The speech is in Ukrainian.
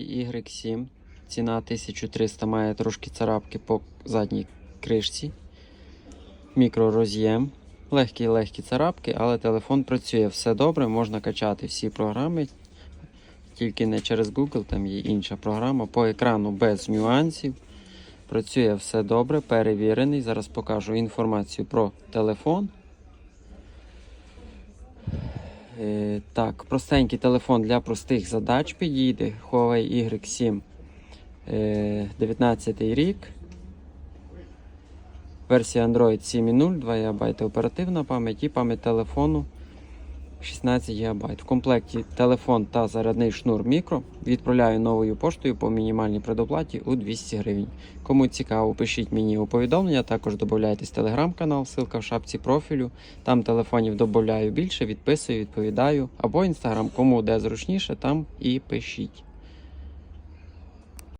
Huawei Y7. Ціна 1300 має трошки царапки по задній кришці. Мікророз'єм. Легкі-легкі царапки, але телефон працює все добре, можна качати всі програми. Тільки не через Google, там є інша програма. По екрану без нюансів. Працює все добре, перевірений. Зараз покажу інформацію про телефон. Так, простенький телефон для простих задач підійде. Huawei Y7 е, 19 рік. Версія Android 7.0, 2 ГБ оперативна пам'ять і пам'ять телефону 16 ГБ. В комплекті телефон та зарядний шнур мікро. Відправляю новою поштою по мінімальній предоплаті у 200 гривень. Кому цікаво, пишіть мені у повідомлення. Також додайтесь телеграм-канал, ссылка в шапці профілю. Там телефонів додаю більше, відписую, відповідаю. Або інстаграм, кому де зручніше, там і пишіть.